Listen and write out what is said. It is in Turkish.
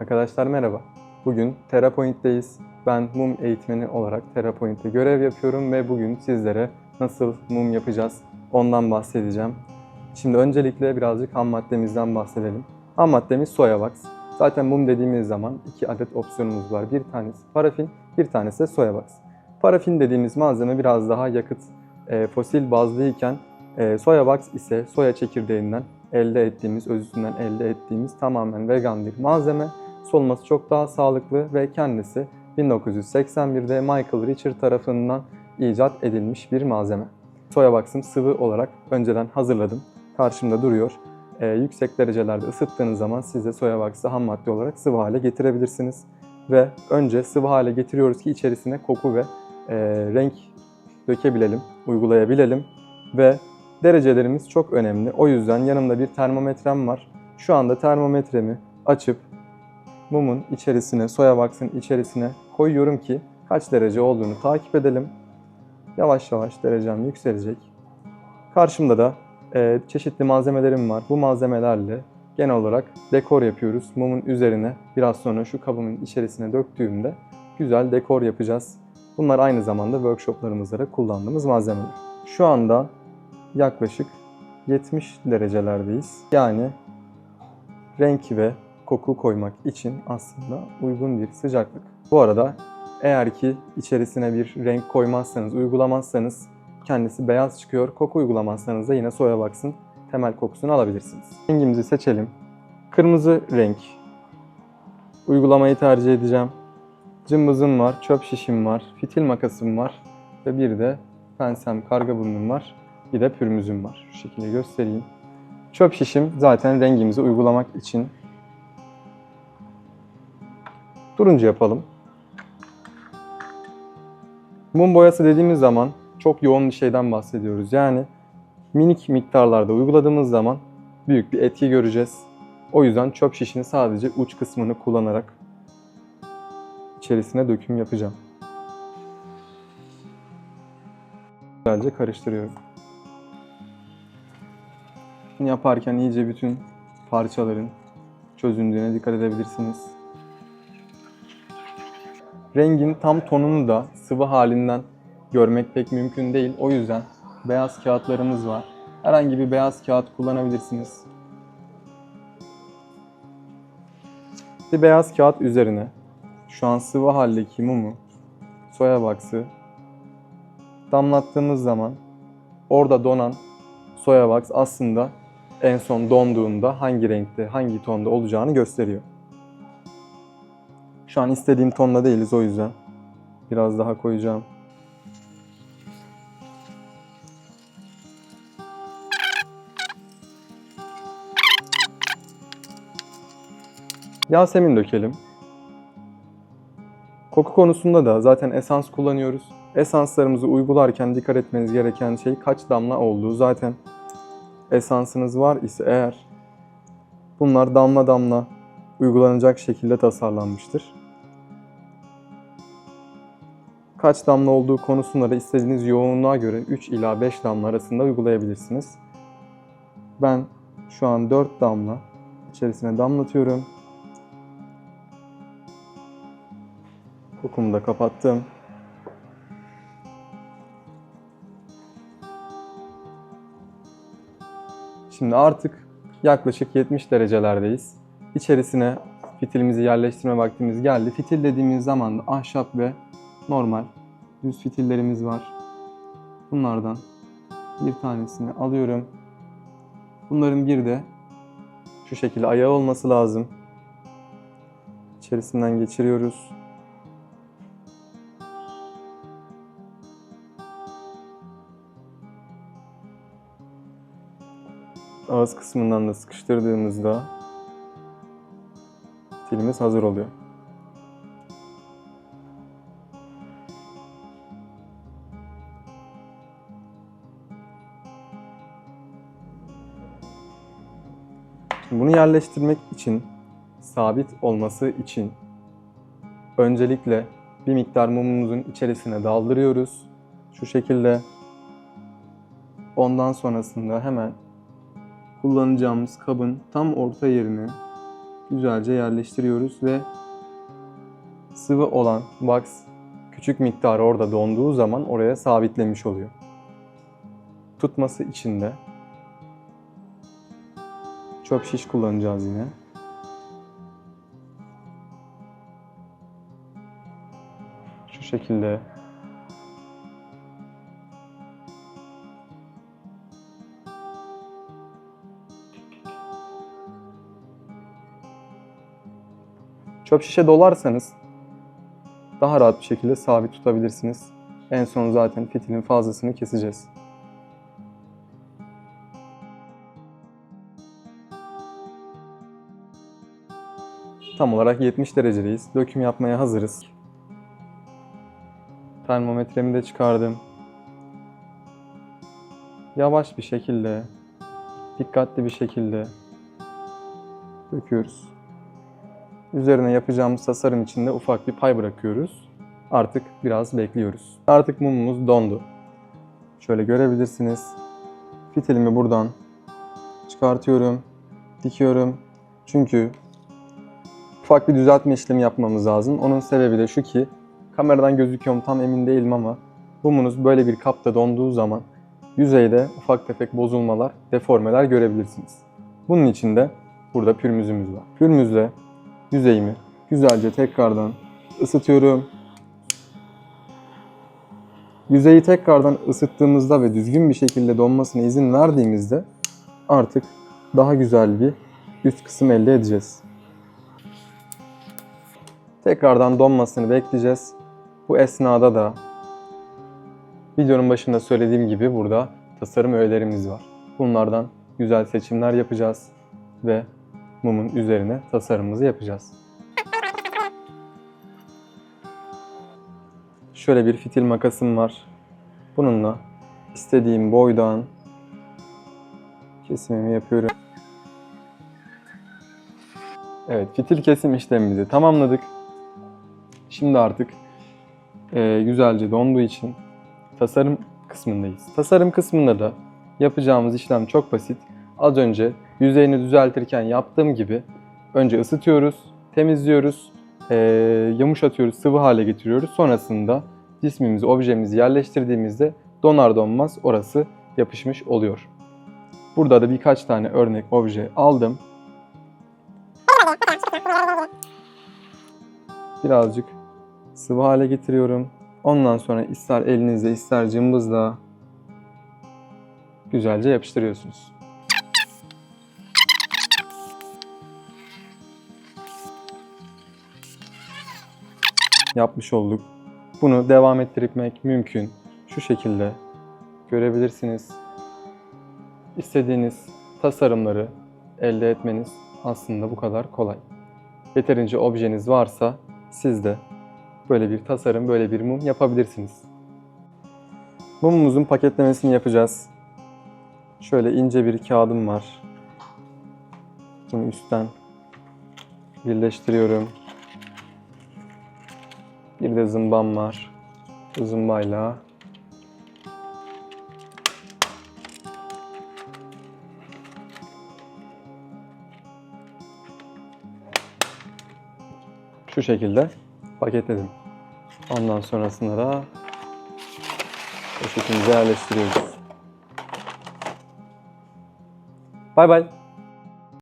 Arkadaşlar merhaba. Bugün TerraPoint'teyiz. Ben mum eğitmeni olarak TerraPoint'te görev yapıyorum ve bugün sizlere nasıl mum yapacağız ondan bahsedeceğim. Şimdi öncelikle birazcık ham maddemizden bahsedelim. Ham maddemiz soya wax. Zaten mum dediğimiz zaman iki adet opsiyonumuz var. Bir tanesi parafin, bir tanesi de soya wax. Parafin dediğimiz malzeme biraz daha yakıt e, fosil bazlıyken e, soya wax ise soya çekirdeğinden elde ettiğimiz, özüsünden elde ettiğimiz tamamen vegan bir malzeme. Solması çok daha sağlıklı ve kendisi 1981'de Michael Richard tarafından icat edilmiş bir malzeme. Soya wax'ım sıvı olarak önceden hazırladım. Karşımda duruyor. Ee, yüksek derecelerde ısıttığınız zaman siz de soya wax'ı ham madde olarak sıvı hale getirebilirsiniz. Ve önce sıvı hale getiriyoruz ki içerisine koku ve e, renk dökebilelim, uygulayabilelim. Ve derecelerimiz çok önemli. O yüzden yanımda bir termometrem var. Şu anda termometremi açıp mumun içerisine, soya wax'ın içerisine koyuyorum ki kaç derece olduğunu takip edelim. Yavaş yavaş derecem yükselecek. Karşımda da e, çeşitli malzemelerim var. Bu malzemelerle genel olarak dekor yapıyoruz. Mumun üzerine biraz sonra şu kabımın içerisine döktüğümde güzel dekor yapacağız. Bunlar aynı zamanda workshoplarımızda da kullandığımız malzemeler. Şu anda yaklaşık 70 derecelerdeyiz. Yani renk ve koku koymak için aslında uygun bir sıcaklık. Bu arada eğer ki içerisine bir renk koymazsanız, uygulamazsanız kendisi beyaz çıkıyor. Koku uygulamazsanız da yine soya wax'ın temel kokusunu alabilirsiniz. Rengimizi seçelim. Kırmızı renk. Uygulamayı tercih edeceğim. Cımbızım var, çöp şişim var, fitil makasım var ve bir de pensem, karga burnum var. Bir de pürmüzüm var. Şu şekilde göstereyim. Çöp şişim zaten rengimizi uygulamak için. Turuncu yapalım. Mum boyası dediğimiz zaman çok yoğun bir şeyden bahsediyoruz. Yani minik miktarlarda uyguladığımız zaman büyük bir etki göreceğiz. O yüzden çöp şişini sadece uç kısmını kullanarak içerisine döküm yapacağım. Güzelce karıştırıyorum. Yaparken iyice bütün parçaların çözündüğüne dikkat edebilirsiniz. Rengin tam tonunu da sıvı halinden görmek pek mümkün değil. O yüzden beyaz kağıtlarımız var. Herhangi bir beyaz kağıt kullanabilirsiniz. Bir beyaz kağıt üzerine şu an sıvı haldeki mumu, soya baksı damlattığımız zaman orada donan soya wax aslında en son donduğunda hangi renkte, hangi tonda olacağını gösteriyor. Şu an istediğim tonda değiliz o yüzden biraz daha koyacağım. Yasemin dökelim. Koku konusunda da zaten esans kullanıyoruz. Esanslarımızı uygularken dikkat etmeniz gereken şey kaç damla olduğu. Zaten esansınız var ise eğer bunlar damla damla uygulanacak şekilde tasarlanmıştır. Kaç damla olduğu konusunda da istediğiniz yoğunluğa göre 3 ila 5 damla arasında uygulayabilirsiniz. Ben şu an 4 damla içerisine damlatıyorum. Kokumu da kapattım. Şimdi artık yaklaşık 70 derecelerdeyiz. İçerisine fitilimizi yerleştirme vaktimiz geldi. Fitil dediğimiz zaman da ahşap ve normal düz fitillerimiz var. Bunlardan bir tanesini alıyorum. Bunların bir de şu şekilde ayağı olması lazım. İçerisinden geçiriyoruz. ağız kısmından da sıkıştırdığımızda fitilimiz hazır oluyor. Bunu yerleştirmek için, sabit olması için öncelikle bir miktar mumumuzun içerisine daldırıyoruz. Şu şekilde. Ondan sonrasında hemen kullanacağımız kabın tam orta yerine güzelce yerleştiriyoruz ve sıvı olan wax küçük miktarı orada donduğu zaman oraya sabitlemiş oluyor. Tutması için de çöp şiş kullanacağız yine. Şu şekilde Çöp şişe dolarsanız daha rahat bir şekilde sabit tutabilirsiniz. En son zaten fitilin fazlasını keseceğiz. Tam olarak 70 derecedeyiz. Döküm yapmaya hazırız. Termometremi de çıkardım. Yavaş bir şekilde, dikkatli bir şekilde döküyoruz. Üzerine yapacağımız tasarım için de ufak bir pay bırakıyoruz. Artık biraz bekliyoruz. Artık mumumuz dondu. Şöyle görebilirsiniz. Fitilimi buradan çıkartıyorum, dikiyorum. Çünkü ufak bir düzeltme işlemi yapmamız lazım. Onun sebebi de şu ki kameradan gözüküyorum tam emin değilim ama mumunuz böyle bir kapta donduğu zaman yüzeyde ufak tefek bozulmalar, deformeler görebilirsiniz. Bunun için de burada pürmüzümüz var. Pürmüzle yüzeyimi güzelce tekrardan ısıtıyorum. Yüzeyi tekrardan ısıttığımızda ve düzgün bir şekilde donmasına izin verdiğimizde artık daha güzel bir üst kısım elde edeceğiz. Tekrardan donmasını bekleyeceğiz. Bu esnada da videonun başında söylediğim gibi burada tasarım öğelerimiz var. Bunlardan güzel seçimler yapacağız ve mumun üzerine tasarımımızı yapacağız. Şöyle bir fitil makasım var. Bununla istediğim boydan kesimimi yapıyorum. Evet, fitil kesim işlemimizi tamamladık. Şimdi artık e, güzelce donduğu için tasarım kısmındayız. Tasarım kısmında da yapacağımız işlem çok basit. Az önce yüzeyini düzeltirken yaptığım gibi önce ısıtıyoruz, temizliyoruz, e, yumuşatıyoruz, sıvı hale getiriyoruz. Sonrasında cismimizi, objemizi yerleştirdiğimizde donar donmaz orası yapışmış oluyor. Burada da birkaç tane örnek obje aldım. Birazcık sıvı hale getiriyorum. Ondan sonra ister elinizle ister cımbızla güzelce yapıştırıyorsunuz. Yapmış olduk. Bunu devam ettirmek mümkün. Şu şekilde görebilirsiniz. İstediğiniz tasarımları elde etmeniz aslında bu kadar kolay. Yeterince objeniz varsa siz de böyle bir tasarım, böyle bir mum yapabilirsiniz. Mumumuzun paketlemesini yapacağız. Şöyle ince bir kağıdım var. Bunu üstten birleştiriyorum. Bir de zımbam var. Zımbayla şu şekilde paketledim. Ondan sonrasında da poşetimize yerleştiriyoruz. Bay bay.